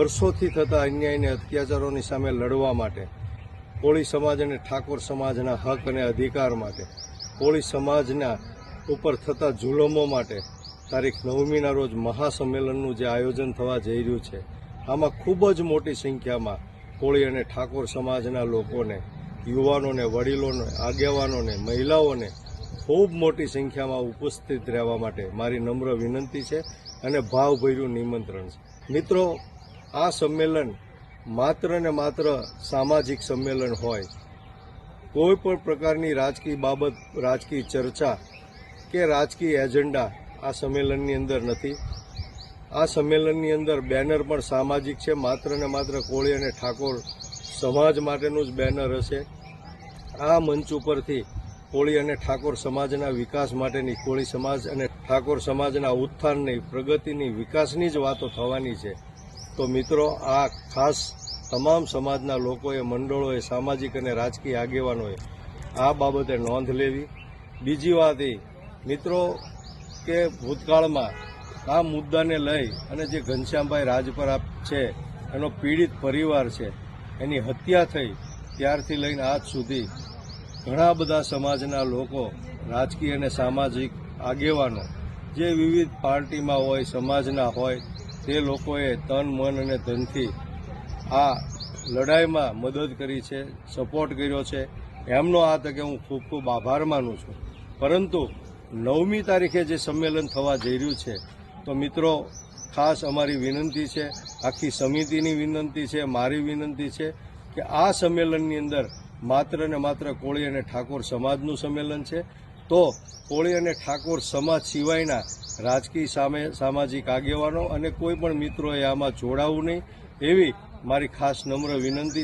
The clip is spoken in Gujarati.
વર્ષોથી થતા અન્યાય અને અત્યાચારોની સામે લડવા માટે કોળી સમાજ અને ઠાકોર સમાજના હક અને અધિકાર માટે કોળી સમાજના ઉપર થતા જુલમો માટે તારીખ નવમીના રોજ મહાસંમેલનનું જે આયોજન થવા જઈ રહ્યું છે, આમાં ખૂબ જ મોટી સંખ્યામાં કોળી અને ઠાકોર સમાજના લોકોને, યુવાનોને, વડીલોને, આગેવાનોને, મહિલાઓને ખૂબ મોટી સંખ્યામાં ઉપસ્થિત રહેવા માટે મારી નમ્ર વિનંતી છે અને ભાવભર્યું નિમંત્રણ છે. મિત્રો આ સંમેલન માત્ર ને માત્ર સામાજિક સંમેલન હોય. કોઈ પણ પ્રકારની રાજકીય બાબત, રાજકીય ચર્ચા કે રાજકીય એજન્ડા આ સંમેલનની અંદર નથી. આ સંમેલનની અંદર બેનર પણ સામાજિક છે. માત્ર ને માત્ર કોળી અને ઠાકોર સમાજ માટેનું જ બેનર હશે. આ મંચ ઉપરથી કોળી અને ઠાકોર સમાજના વિકાસ માટેની, કોળી સમાજ અને ઠાકોર સમાજના ઉત્થાનની, પ્રગતિની, વિકાસની જ વાતો થવાની છે. તો મિત્રો, આ ખાસ તમામ સમાજના લોકોએ, મંડળોએ, સામાજિક અને રાજકીય આગેવાનોએ આ બાબતે નોંધ લેવી. બીજી વાત એ, મિત્રો, કે ભૂતકાળમાં આ મુદ્દાને લઈ અને જે ઘનશ્યામભાઈ રાજપરા છે, એનો પીડિત પરિવાર છે, એની હત્યા થઈ, ત્યારથી લઈને આજ સુધી ઘણા બધા સમાજના લોકો, રાજકીય અને સામાજિક આગેવાનો, જે વિવિધ પાર્ટીમાં હોય, સમાજના હોય તે લોકોએ તન, મન અને ધનથી આ લડાઈમાં મદદ કરી છે સપોર્ટ કર્યો છે, એમનો આ તકે હું ખૂબ ખૂબ આભાર માનું છું. પરંતુ નવમી તારીખે જે સંમેલન થવા જઈ રહ્યું છે, તો મિત્રો, ખાસ અમારી વિનંતી છે, આખી સમિતિની વિનંતી છે, મારી વિનંતી છે કે આ સંમેલનની અંદર માત્ર ને માત્ર કોળી અને ઠાકોર સમાજનું સંમેલન છે તો કોળી અને ઠાકોર સમાજ સિવાયના રાજકીય સામે સામાજિક આગેવાનો અને કોઈ પણ મિત્રોએ આમાં જોડાવું નહીં. એવી મારી ખાસ નમ્ર વિનંતી